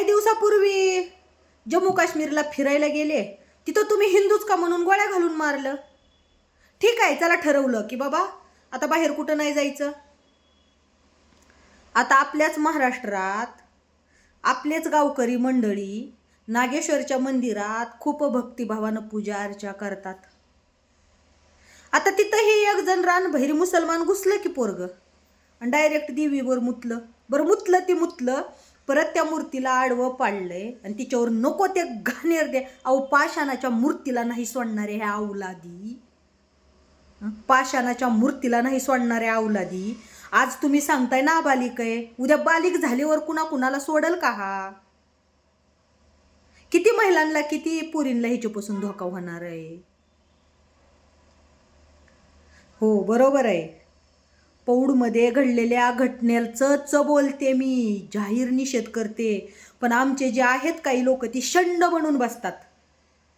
काही दिवसापूर्वी जम्मू काश्मीरला फिरायला गेले तिथं तुम्ही हिंदूच का म्हणून गोळ्या घालून मारलं? ठीक आहे चला ठरवलं की बाबा आता बाहेर कुठं नाही जायचं? आता आपल्याच महाराष्ट्रात आपलेच गावकरी मंडळी नागेश्वरच्या मंदिरात खूप भक्तिभावानं पूजा अर्चा करतात. आता तिथंही एक जण रानभैरी मुसलमान घुसलं की पोरग. आणि डायरेक्ट देवीवर मुतलं. बरं मुतलं ती मुतलं परत त्या मूर्तीला आडवं पाडलंय आणि तिच्यावर नको ते घाणेर दे. अहो पाषाणाच्या मूर्तीला नाही सोडणारे ह्या औलादी. पाषाणाच्या मूर्तीला नाही सोडणारे औलादी. आज तुम्ही सांगताय ना बालिक आहे उद्या बालिक झाल्यावर कुणा कुणाला सोडल का हा? किती महिलांना किती पोरींला ह्याच्यापासून धोका होणार आहे हो बरोबर आहे पौडमध्ये घडलेल्या घटनेचंच बोलते मी जाहीर निषेध करते. पण आमचे जे आहेत काही लोक ती शंड म्हणून बसतात.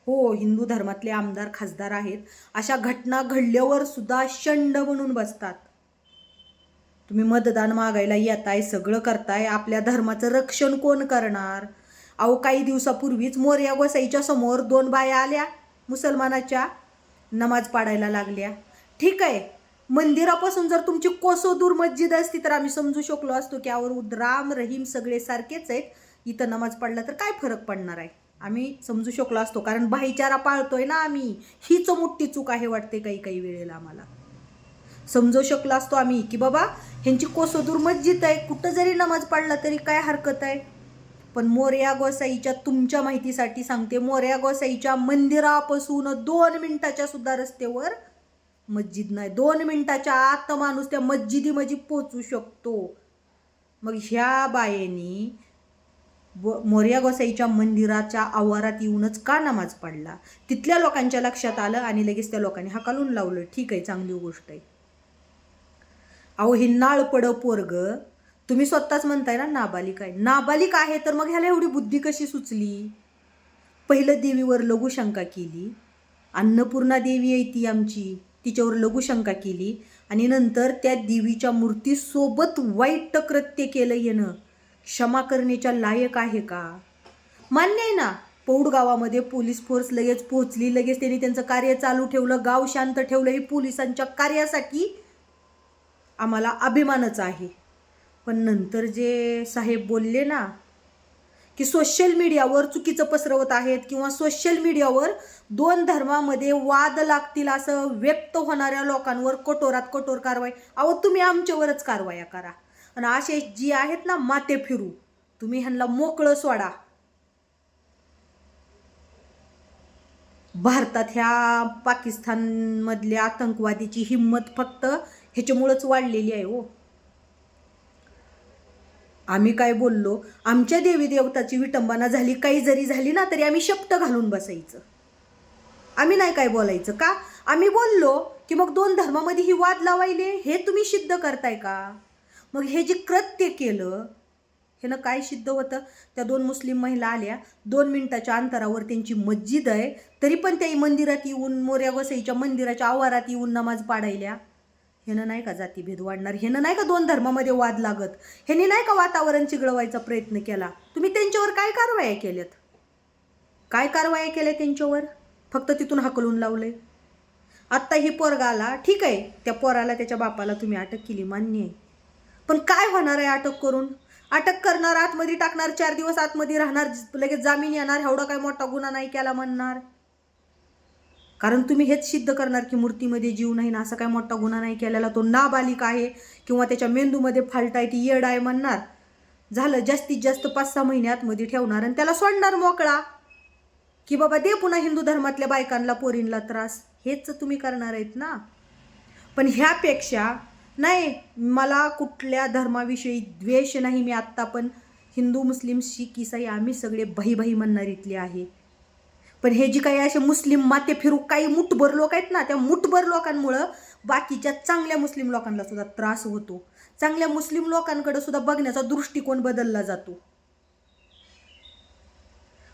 हो हिंदू धर्मातले आमदार खासदार आहेत. अशा घटना घडल्यावर सुद्धा शंड म्हणून बसतात. तुम्ही मतदान मागायला येताय सगळं करताय आपल्या धर्माचं रक्षण कोण करणार? अहो काही दिवसापूर्वीच मोर्या गोसाईच्या समोर दोन बाया आल्या मुसलमानाच्या नमाज पाडायला लागल्या. ठीक आहे मंदिरापासून जर तुमची कोसो दूर मस्जिद असती तर आम्ही समजू शकलो असतो की आवर राम रहीम सगळे सारखेच आहेत. इथं नमाज पडला तर काय फरक पडणार आहे? आम्ही समजू शकलो असतो कारण भाईचारा पाळतोय ना आम्ही. हीच मोठी चूक आहे वाटते काही काही वेळेला आम्हाला. समजू शकलो असतो आम्ही की बाबा ह्यांची कोसोदूर मस्जिद आहे. कुठं जरी नमाज पडला तरी काय हरकत आहे? पण मोर्या गोसाईच्या तुमच्या माहितीसाठी सांगते. मोर्या गोसाईच्या मंदिरापासून दोन मिनिटाच्या सुद्धा रस्त्यावर मस्जिद नाही. दोन मिनटाच्या आत माणूस त्या मस्जिदीमध्ये पोचू शकतो. मग ह्या बायेनी व मोर्या गोसाईच्या मंदिराच्या आवारात येऊनच का नमाज पडला? तिथल्या लोकांच्या लक्षात आलं आणि लगेच त्या लोकांनी हाकालून लावलं. ठीक आहे चांगली गोष्ट आहे. अहो हे नाळपड पोरग तुम्ही स्वतःच म्हणताय ना नाबालिक आहे. नाबालिक आहे तर मग ह्याला एवढी बुद्धी कशी सुचली? पहिलं देवीवर लघुशंका केली. अन्नपूर्णा देवी आहे ती आमची. तिच्यावर लघुशंका केली आणि नंतर त्या देवीच्या मूर्तीसोबत वाईट कृत्य केलं येणं. क्षमा करण्याच्या लायक आहे का? मान्य आहे ना पौड गावामध्ये पोलीस फोर्स लगेच पोहोचली लगेच त्यांनी त्यांचं कार्य चालू ठेवलं गाव शांत ठेवलं हे पोलिसांच्या कार्यासाठी आम्हाला अभिमानच आहे. पण नंतर जे साहेब बोलले ना की सोशल मीडियावर चुकीचं पसरवत आहेत किंवा सोशल मीडियावर दोन धर्मामध्ये वाद लागतील असं व्यक्त होणाऱ्या लोकांवर कठोरात कठोर कारवाई. अहो तुम्ही आमच्यावरच कारवाया करा. आणि असे जी आहेत ना माते फिरू तुम्ही ह्यांना मोकळं सोडा. भारतात ह्या पाकिस्तानमधल्या आतंकवादीची हिंमत फक्त ह्याच्यामुळंच वाढलेली आहे हो. आम्ही काय बोललो? आमच्या देवी देवताची विटंबना झाली काही जरी झाली ना तरी आम्ही शब्द घालून बसायचं. आम्ही नाही काय बोलायचं का? आम्ही बोललो की मग दोन धर्मामध्ये ही वाद लावायले हे तुम्ही सिद्ध करताय का? मग हे जे कृत्य केलं ह्यानं काय सिद्ध होतं? त्या दोन मुस्लिम महिला आल्या दोन मिनिटाच्या अंतरावर त्यांची मस्जिद आहे तरी पण त्या मंदिरात येऊन मोऱ्या वसईच्या मंदिराच्या आवारात येऊन नमाज पाडायल्या. ह्यानं नाही का जातीभेद वाढणार? ह्यानं नाही का दोन धर्मामध्ये वाद लागत? ह्यानी नाही का वातावरण चिघळवायचा प्रयत्न केला? तुम्ही त्यांच्यावर काय कारवाया केल्यात? काय कारवाया केल्या त्यांच्यावर? फक्त तिथून हकलून लावले. आत्ता ही पोरगा आला ठीक आहे. त्या पोराला त्याच्या बापाला तुम्ही अटक केली मान्य आहे. पण काय होणार आहे अटक करून? अटक करणार आतमध्ये टाकणार चार दिवस आतमध्ये राहणार लगेच जामीन येणार एवढा काय मोठा गुन्हा नाही केला म्हणणार? कारण तुम्ही हेच सिद्ध करणार की मूर्तीमध्ये जीव नाही ना असा काय मोठा गुन्हा नाही केलेला तो नाबालिक आहे किंवा त्याच्या मेंदूमध्ये फाल्ट आहे ती येड आहे म्हणणार. झालं जास्तीत जास्त पाच सहा महिने आतमध्ये ठेवणार आणि त्याला सोडणार मोकळा. की बाबा दे पुन्हा हिंदू धर्मातल्या बायकांना पोरींला त्रास. हेच तुम्ही करणार आहेत ना. पण ह्यापेक्षा नाही मला कुठल्या धर्माविषयी द्वेष नाही मी आत्ता पण हिंदू मुस्लिम शीख इसाई आम्ही सगळे भाई भाई म्हणणार इथले आहे. पण हे जी काही असे मुस्लिम माते फिरू काही मुठभर लोक आहेत ना त्या मुठभर लोकांमुळं बाकीच्या चांगल्या मुस्लिम लोकांना सुद्धा त्रास होतो. चांगल्या मुस्लिम लोकांकडे सुद्धा बघण्याचा दृष्टिकोन बदलला जातो.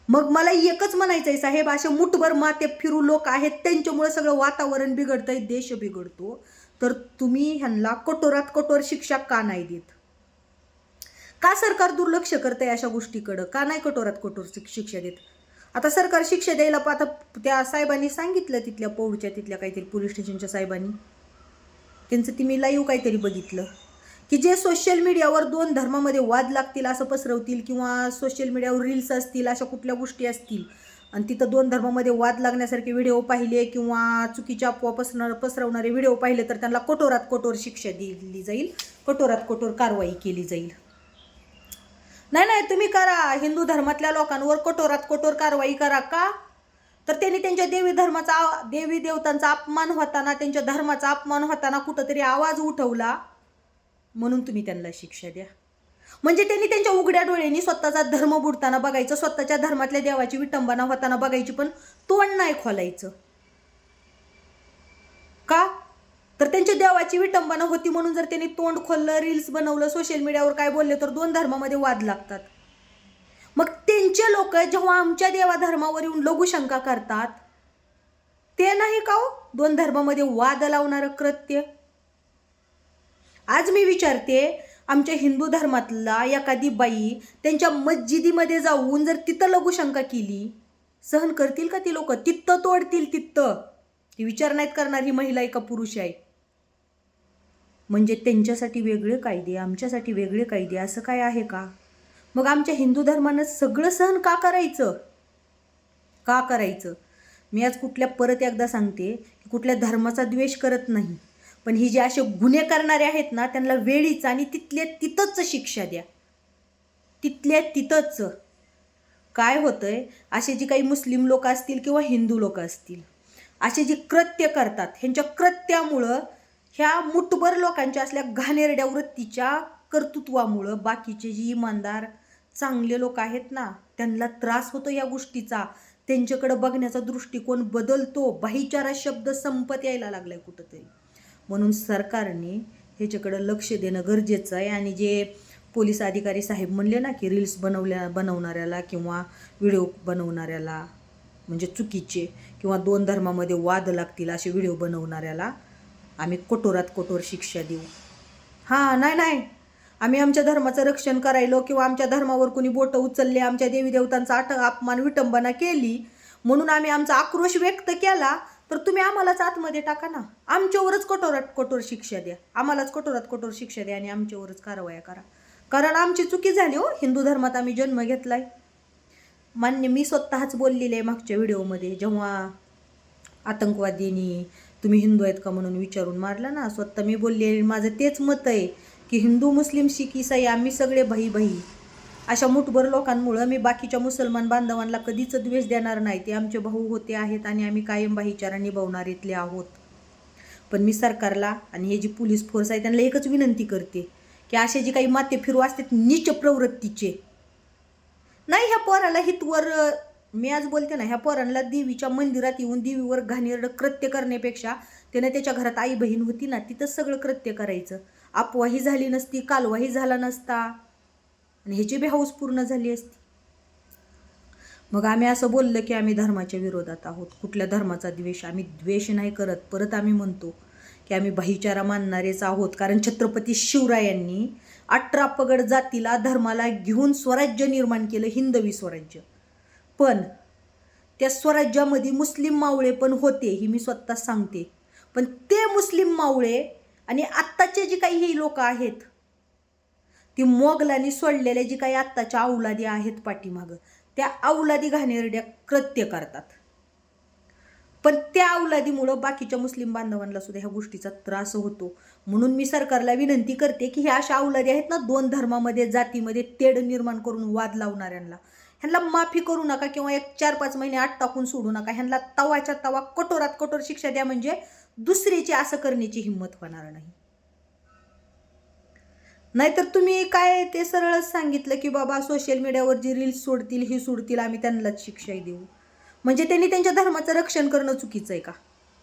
मग मला एकच म्हणायचं आहे साहेब असे मुठभर माते फिरू लोक आहेत त्यांच्यामुळे सगळं वातावरण बिघडतंय देश बिघडतो. तर तुम्ही ह्यांना कठोरात कठोर शिक्षा का नाही देत? का सरकार दुर्लक्ष करतंय अशा गोष्टीकडं? का नाही कठोरात कठोर शिक्षा देत? आता सरकार शिक्षा द्यायला पा- आता त्या साहेबांनी सांगितलं तिथल्या पौडच्या तिथल्या काहीतरी पोलीस स्टेशनच्या साहेबांनी. त्यांचं ती मी लाईव्ह काहीतरी बघितलं. की जे सोशल मीडियावर दोन धर्मामध्ये वाद लागतील असं पसरवतील किंवा सोशल मीडियावर रील्स असतील अशा कुठल्या गोष्टी असतील आणि तिथं दोन धर्मामध्ये वाद लागण्यासारखे व्हिडिओ पाहिले किंवा चुकीच्या अफवा पसरणार पसरवणारे व्हिडिओ पाहिले तर त्यांना कठोरात कठोर शिक्षा दिली जाईल कठोरात कठोर कारवाई केली जाईल. नाही नाही तुम्ही करा. हिंदू धर्मातल्या लोकांवर कठोरात कठोर कारवाई करा का? तर त्यांनी त्यांच्या देवी धर्माचा देवी देवतांचा अपमान होताना त्यांच्या धर्माचा अपमान होताना कुठंतरी आवाज उठवला. म्हणून तुम्ही त्यांना शिक्षा द्या. म्हणजे त्यांनी त्यांच्या उघड्या डोळ्यांनी स्वतःचा धर्म बुडताना बघायचं स्वतःच्या धर्मातल्या देवाची विटंबना होताना बघायची पण तोंड नाही खोलायचं. का? तर त्यांच्या देवाची विटंबना होती म्हणून जर त्यांनी तोंड खोललं रील्स बनवलं सोशल मीडियावर काय बोलले तर दोन धर्मामध्ये वाद लागतात. मग त्यांचे लोक जेव्हा आमच्या देवा धर्मावर येऊन लघुशंका करतात ते नाही का हो? दोन धर्मामध्ये वाद लावणारं कृत्य. आज मी विचारते आमच्या हिंदू धर्मातला एखादी बाई त्यांच्या मस्जिदीमध्ये जाऊन जर तिथं लघुशंका केली सहन करतील का ती लोक? तित्त तोडतील तित्त ती विचार नाहीत करणार ही महिला आहे का पुरुष आहे. म्हणजे त्यांच्यासाठी वेगळे कायदे आमच्यासाठी वेगळे कायदे असं काय आहे का? मग आमच्या हिंदू धर्मानं सगळं सहन का करायचं? का करायचं? मी आज कुठल्या परत एकदा सांगते की कुठल्या धर्माचा द्वेष करत नाही पण ही जे असे गुन्हे करणारे आहेत ना त्यांना वेळीच आणि तिथल्या तिथंच शिक्षा द्या. तिथल्या तिथंच. काय होतंय? असे जे काही मुस्लिम लोक असतील किंवा हिंदू लोक असतील असे जे कृत्य करतात ह्यांच्या कृत्यामुळं ह्या मुठभर लोकांच्या असल्या घाणेरड्या वृत्तीच्या कर्तृत्वामुळं बाकीचे जे इमानदार चांगले लोक आहेत ना त्यांना त्रास होतो या गोष्टीचा. त्यांच्याकडं बघण्याचा दृष्टिकोन बदलतो. भाईचारा शब्द संपत यायला लागलाय कुठंतरी. म्हणून सरकारने ह्याच्याकडं लक्ष देणं गरजेचं आहे. आणि जे पोलीस अधिकारी साहेब म्हणले ना की रील्स बनवल्या बनवणाऱ्याला किंवा व्हिडिओ बनवणाऱ्याला म्हणजे चुकीचे किंवा दोन धर्मामध्ये वाद लागतील असे व्हिडिओ बनवणाऱ्याला आम्ही कठोरात कठोर शिक्षा देऊ. हां नाही नाही. आम्ही आमच्या धर्माचं रक्षण करायलो किंवा आमच्या धर्मावर कुणी बोटं उचलले आमच्या देवी देवतांचा आठ अपमान विटंबना केली म्हणून आम्ही आमचा आक्रोश व्यक्त केला तर तुम्ही आम्हालाच आतमध्ये टाका ना. आमच्यावरच कठोरात कठोर शिक्षा द्या. आम्हालाच कठोरात कठोर शिक्षा द्या आणि आमच्यावरच कारवाया करा. कारण आमची चुकी झाली हो. हिंदू धर्मात आम्ही जन्म घेतलाय. मान्य मी स्वतःच बोललेले आहे मागच्या व्हिडिओमध्ये जेव्हा आतंकवादींनी तुम्ही हिंदू आहेत का म्हणून विचारून मारला ना स्वतः मी बोलले माझं तेच मत आहे की हिंदू मुस्लिम शीख इसाई आम्ही सगळे भाई भाई अशा मुठभर लोकांमुळं मी बाकीच्या मुसलमान बांधवांना कधीच द्वेष देणार नाही. ते आमचे भाऊ होते आहेत आणि आम्ही कायम भाईचारा निभावणारीतले आहोत. पण मी सरकारला आणि हे जी पोलीस फोर्स आहे त्यांना एकच विनंती करते की असे जे काही माते फिरू असतात नीच प्रवृत्तीचे. नाही ह्या पोराला हितवर मी आज बोलते ना ह्या पोरांना देवीच्या मंदिरात येऊन देवीवर घाणेरडं कृत्य करण्यापेक्षा त्याने त्याच्या घरात आई बहीण होती ना तिथंच सगळं कृत्य करायचं. अपवाही झाली नसती कालवाही झाला नसता. आणि ह्याची बी हौस पूर्ण झाली असती. मग आम्ही असं बोललं की आम्ही धर्माच्या विरोधात आहोत. कुठल्या धर्माचा द्वेष आम्ही द्वेष नाही करत. परत आम्ही म्हणतो की आम्ही भाईचारा मानणारेच आहोत. कारण छत्रपती शिवरायांनी अठरा पगड जातीला धर्माला घेऊन स्वराज्य निर्माण केलं हिंदवी स्वराज्य. पण त्या स्वराज्यामध्ये मुस्लिम मावळे पण होते ही मी स्वतः सांगते. पण ते मुस्लिम मावळे आणि आत्ताचे जे काही हे लोक आहेत ती मोगलांनी सोडलेल्या जी काही आत्ताच्या औलादी आहेत पाठीमागं त्या औलादी घाणेरड्या कृत्य करतात. पण त्या औलादीमुळं बाकीच्या मुस्लिम बांधवांना सुद्धा ह्या गोष्टीचा त्रास होतो. म्हणून मी सरकारला विनंती करते की ह्या अशा औलादी आहेत ना दोन धर्मामध्ये जातीमध्ये तेढ निर्माण करून वाद लावणाऱ्यांना. ह्यांना माफी करू नका किंवा एक चार पाच महिने आत टाकून सोडू नका. ह्यांना तवाच्या तवा कठोरात कठोर शिक्षा द्या म्हणजे दुसरीची असं करण्याची हिंमत होणार नाही. नाहीतर तुम्ही काय ते सरळच सांगितलं की बाबा सोशल मीडियावर जी रील्स सोडतील ही सोडतील आम्ही त्यांनाच शिक्षाही देऊ. म्हणजे त्यांनी त्यांच्या धर्माचं रक्षण करणं चुकीचं आहे का?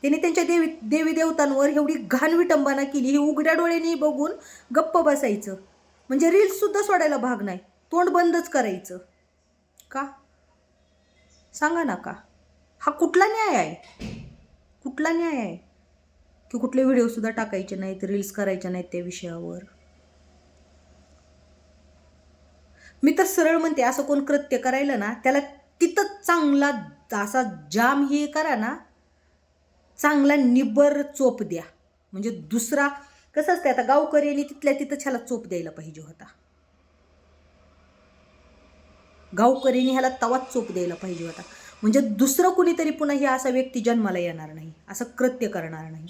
त्यांनी त्यांच्या देवी देवी देवतांवर एवढी घाण विटंबना केली ही उघड्या डोळ्यांनी बघून गप्प बसायचं. म्हणजे रील्ससुद्धा सोडायला भाग नाही. तोंड बंदच करायचं. का? सांगा ना का? हा कुठला न्याय आहे? कुठला न्याय आहे? की कुठले व्हिडिओसुद्धा टाकायचे नाहीत रील्स करायचे नाहीत त्या विषयावर? मी तर सरळ म्हणते असं कोण कृत्य करायला ना त्याला तिथं चांगला असा जाम हे करा ना चांगला निबर चोप द्या. म्हणजे दुसरा कसं असते आता गावकऱ्यांनी तिथल्या तिथं ह्याला चोप द्यायला पाहिजे होता. गावकरीने ह्याला तवाच चोप द्यायला पाहिजे होता. म्हणजे दुसरं कुणीतरी पुन्हा ही असा व्यक्ती जन्माला येणार नाही असं कृत्य करणार नाही.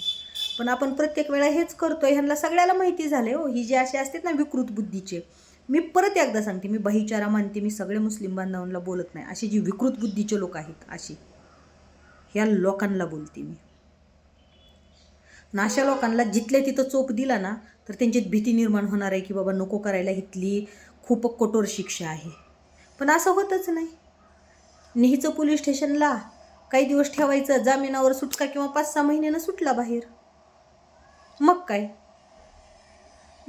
पण आपण प्रत्येक वेळा हेच करतोय ह्यांना सगळ्याला माहिती झाले हो. ही जे असे असतात ना विकृत बुद्धीचे मी परत एकदा सांगते मी भाईचारा मानते मी सगळे मुस्लिम बांधवांना बोलत नाही. अशी जी विकृत बुद्धीचे लोक आहेत अशी. ह्या लोकांना बोलते मी. ना अशा लोकांना जिथल्या तिथं चोप दिला ना तर त्यांच्यात भीती निर्माण होणार आहे की बाबा नको करायला इथली खूप कठोर शिक्षा आहे. पण असं होतच नाही. नेहमीचं पोलीस स्टेशनला काही दिवस ठेवायचं जामिनावर सुटका किंवा पाच सहा महिन्यानं सुटला बाहेर. मग काय?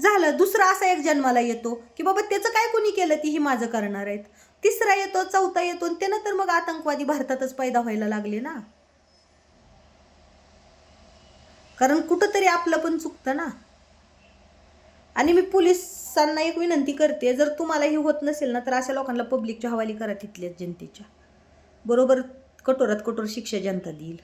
झालं दुसरा असा एक जन्माला येतो की बाबा त्याचं काय कोणी केलं तीही माझं करणार आहेत. तिसरा येतो चौथा येतो आणि त्यानं तर मग आतंकवादी भारतातच पैदा व्हायला लागले ना. कारण कुठंतरी आपलं पण चुकतं ना. आणि मी पोलिसांना एक विनंती करते जर तुम्हाला हे होत नसेल ना तर अशा लोकांना पब्लिकच्या हवाली करा तिथल्या जनतेच्या. बरोबर कठोरात कठोर शिक्षा जनता देईल.